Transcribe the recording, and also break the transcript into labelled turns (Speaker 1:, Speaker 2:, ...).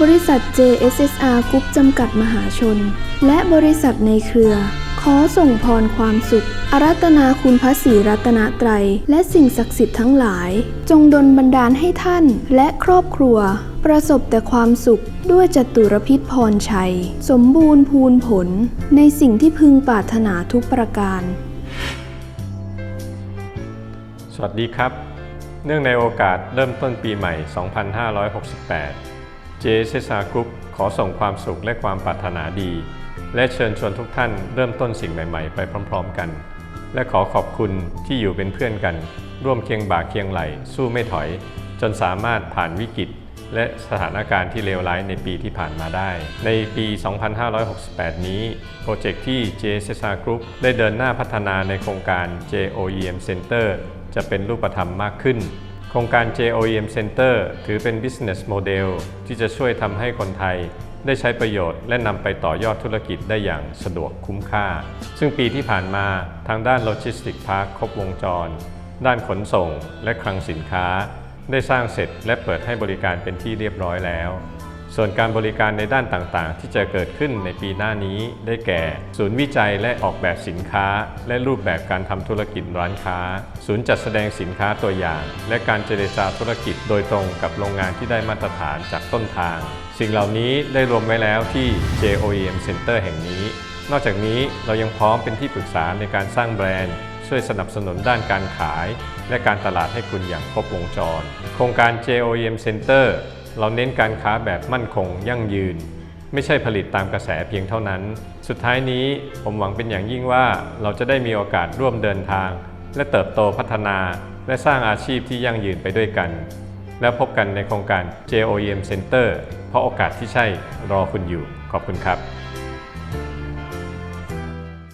Speaker 1: บริษัท JSSR Group จำกัดมหาชน และบริษัทในเครือ ขอส่งพรความสุข อารัตนาคุณพระศรีรัตนตรัย และสิ่งศักดิ์สิทธิ์ทั้งหลาย จงดลบันดาลให้ท่านและครอบครัว ประสบแต่ความสุขด้วยจตุรพิษพรชัย สมบูรณ์พูนผล ในสิ่งที่พึงปรารถนาทุกประการ
Speaker 2: สวัสดีครับ เนื่องในโอกาสเริ่มต้นปีใหม่ 2568 JSSR Group ขอส่งความสุขและความปรารถนาดี และเชิญชวนทุกท่านเริ่มต้นสิ่งใหม่ ๆ ไปพร้อม ๆ กัน และขอขอบคุณที่อยู่เป็นเพื่อนกัน ร่วมเคียงบ่าเคียงไหล สู้ไม่ถอย จนสามารถผ่านวิกฤต และสถานการณ์ที่เลวร้ายในปีที่ผ่านมาได้ ในปี 2568 นี้ โปรเจกต์ที่ JSSR Group ได้เดินหน้าพัฒนาในโครงการ JOEM Center จะเป็นรูปธรรมมากขึ้น โครงการ JOEM Center ถือเป็น business model ที่จะช่วยทำให้คนไทยได้ใช้ประโยชน์และนำไปต่อยอดธุรกิจได้อย่างสะดวกคุ้มค่า ซึ่งปีที่ผ่านมาทางด้านโลจิสติกพาร์คครบวงจร ด้านขนส่งและคลังสินค้า ได้สร้างเสร็จและเปิดให้บริการเป็นที่เรียบร้อยแล้ว ส่วนการบริการในด้านต่างๆ ที่จะเกิดขึ้นในปีหน้านี้ได้แก่ ศูนย์วิจัยและออกแบบสินค้า และรูปแบบการทำธุรกิจร้านค้า ศูนย์จัดแสดงสินค้าตัวอย่าง และการเจรจาธุรกิจโดยตรงกับโรงงานที่ได้มาตรฐานจากต้นทาง สิ่งเหล่านี้ได้รวมไว้แล้วที่ JOEM Center แห่งนี้ นอกจากนี้เรายังพร้อมเป็นที่ปรึกษาในการสร้างแบรนด์ช่วยสนับสนุนด้านการขาย และการตลาดให้คุณอย่างครบวงจร โครงการ JOEM Center เราเน้นการค้าแบบมั่นคงยั่งยืน ไม่ใช่ผลิตตามกระแสเพียงเท่านั้น สุดท้ายนี้ผมหวังเป็นอย่างยิ่งว่าเราจะได้มีโอกาสร่วมเดินทาง และเติบโตพัฒนา และสร้างอาชีพที่ยั่งยืนไปด้วยกัน แล้วพบกันในโครงการ JOEM Center เพราะโอกาสที่ใช่รอคุณอยู่ ขอบคุณครับ